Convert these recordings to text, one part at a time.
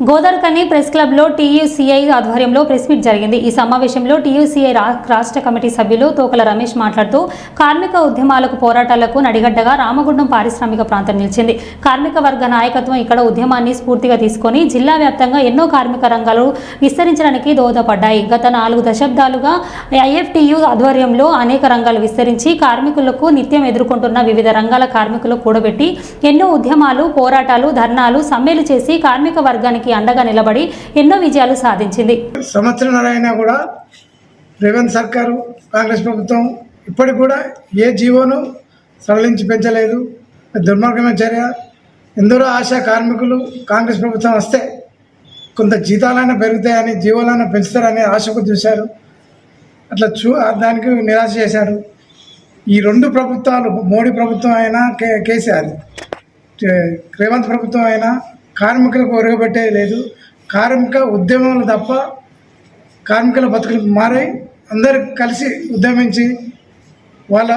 గోదార్కని press క్లబ్లో TUCI ఆధ్వర్యంలో press meet జరిగింది. ఈ సమావేశంలో టీయూసీఐ రా- రాష్ట్ర కమిటీ సభ్యులు తోకల రమేష్ మాట్లాడుతూ కార్మిక ఉద్యమాలకు పోరాటాలకు నడిగడ్డగా రామగుండం పారిశ్రామిక ప్రాంతం నిలిచింది. కార్మిక వర్గ నాయకత్వం ఇక్కడ ఉద్యమాన్ని స్ఫూర్తిగా తీసుకొని జిల్లా వ్యాప్తంగా ఎన్నో కార్మిక రంగాలు విస్తరించడానికి దోహదపడ్డాయి. గత నాలుగు దశాబ్దాలుగా ఐఎఫ్టీయూ ఆధ్వర్యంలో అనేక రంగాలు విస్తరించి కార్మికులకు నిత్యం ఎదుర్కొంటున్న వివిధ రంగాల కార్మికులు కూడబెట్టి ఎన్నో ఉద్యమాలు పోరాటాలు ధర్నాలు సమ్మెలు చేసి కార్మిక వర్గానికి అండగా నిలబడి ఎన్నో విజయాలు సాధించింది. సంవత్సరంన్నర అయినా కూడా రేవంత్ సర్కారు కాంగ్రెస్ ప్రభుత్వం ఇప్పటికి కూడా ఏ జీవోను సడలించి పెంచలేదు. దుర్మార్గమైన చర్య. ఎందరో ఆశా కార్మికులు కాంగ్రెస్ ప్రభుత్వం వస్తే కొంత జీతాలైనా పెరుగుతాయని జీవోలైనా పెంచుతారని ఆశకు చూశారు. అట్లా చూ దానికి నిరాశ చేశారు. ఈ రెండు ప్రభుత్వాలు మోడీ ప్రభుత్వం అయినా కే కేసీఆర్. రేవంత్ ప్రభుత్వం అయినా కార్మికులకు ఒరగబెట్టేది లేదు. కార్మిక ఉద్యమాలు తప్ప కార్మికుల బతుకులు మారాయి. అందరు కలిసి ఉద్యమించి వాళ్ళ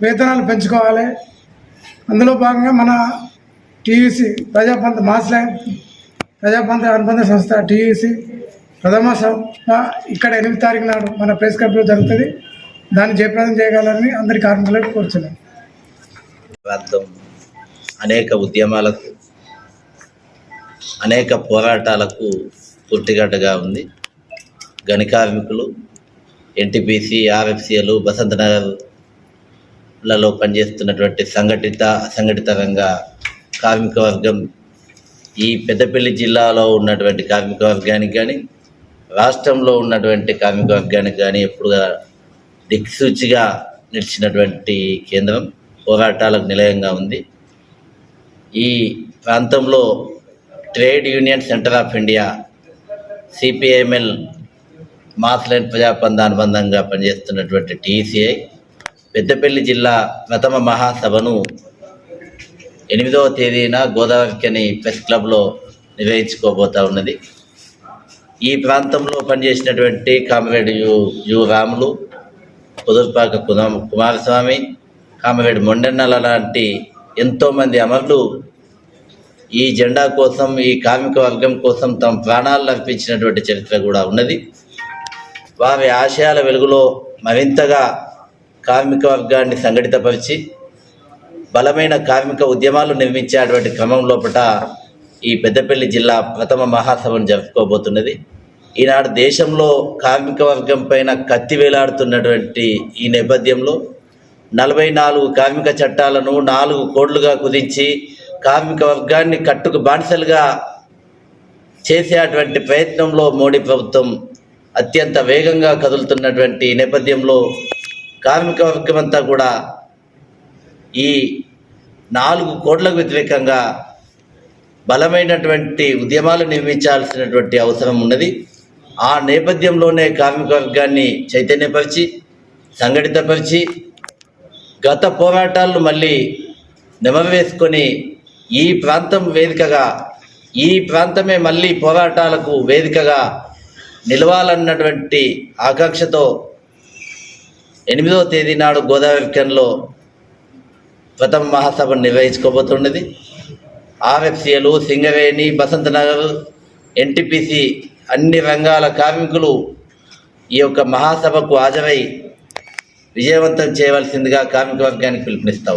వేతనాలు పెంచుకోవాలి. అందులో భాగంగా మన టీయూసీ ప్రజాపంత మాస్లా ప్రజాపంత అనుబంధ సంస్థ టీయూసీ ప్రథమ సభ ఇక్కడ ఎనిమిది తారీఖు నాడు మన ప్రెస్ క్లబ్లో జరుగుతుంది. దాన్ని జయప్రదం చేయగలని అందరి కార్మికులకు కోరుతున్నాను అనేక ఉద్యమాలకు అనేక పోరాటాలకు పుట్టిగడ్డగా ఉంది. గని కార్మికులు ఎన్టీపీసీ ఆర్ఎఫ్సీఎలు బసంత నగర్లలో పనిచేస్తున్నటువంటి సంఘటిత అసంఘటిత రంగ కార్మిక వర్గం ఈ పెద్దపల్లి జిల్లాలో ఉన్నటువంటి కార్మిక వర్గానికి కానీ రాష్ట్రంలో ఉన్నటువంటి కార్మిక వర్గానికి కానీ ఎప్పుడుగా దిక్సూచిగా నిలిచినటువంటి కేంద్రం పోరాటాలకు నిలయంగా ఉంది. ఈ ప్రాంతంలో trade union centre of India CPIML mass line Prajapantha అనుబంధంగా పనిచేస్తున్నటువంటి టీసీఐ పెద్దపల్లి జిల్లా ప్రథమ మహాసభను ఎనిమిదవ తేదీన గోదావరికని ప్రెస్ క్లబ్లో నిర్వహించుకోబోతా ఉన్నది. ఈ ప్రాంతంలో పనిచేసినటువంటి comrade U U Ramulu Kudurpaka కుమ- కుమారస్వామి కామరేడ్ మొండెన్నల లాంటి ఎంతోమంది అమరులు ఈ జెండా కోసం ఈ కార్మిక వర్గం కోసం తమ ప్రాణాలను అర్పించినటువంటి చరిత్ర కూడా ఉన్నది. వారి ఆశయాల వెలుగులో మరింతగా కార్మిక వర్గాన్ని సంఘటితపరిచి బలమైన కార్మిక ఉద్యమాలు నిర్మించేటువంటి క్రమం లోపల ఈ పెద్దపల్లి జిల్లా ప్రథమ మహాసభను జరుపుకోబోతున్నది. ఈనాడు దేశంలో కార్మిక వర్గం పైన కత్తి వేలాడుతున్నటువంటి ఈ నేపథ్యంలో నలభై నాలుగు కార్మిక చట్టాలను నాలుగు కోడ్లుగా కుదించి కార్మిక వర్గాన్ని కట్టుకు బానిసలుగా చేసేటువంటి ప్రయత్నంలో మోడీ ప్రభుత్వం అత్యంత వేగంగా కదులుతున్నటువంటి నేపథ్యంలో కార్మిక వర్గం అంతా కూడా ఈ నాలుగు కోట్లకు వ్యతిరేకంగా బలమైనటువంటి ఉద్యమాలు నిర్మించాల్సినటువంటి అవసరం ఉన్నది. ఆ నేపథ్యంలోనే కార్మిక వర్గాన్ని చైతన్యపరిచి సంఘటితపరిచి గత పోరాటాలను మళ్ళీ నెమవేసుకొని ఈ ప్రాంతం వేదికగా ఈ ప్రాంతమే మళ్ళీ పోరాటాలకు వేదికగా నిలవాలన్నటువంటి ఆకాంక్షతో ఎనిమిదవ తేదీ నాడు గోదావరికంలో ప్రథమ మహాసభ నిర్వహించుకోబోతున్నది. ఆర్ఎఫ్సిఎలు సింగరేణి బసంత నగర్ ఎన్టీపీసీ అన్ని రంగాల కార్మికులు ఈ యొక్క మహాసభకు హాజరై విజయవంతం చేయవలసిందిగా కార్మిక వర్గానికి పిలుపునిస్తా.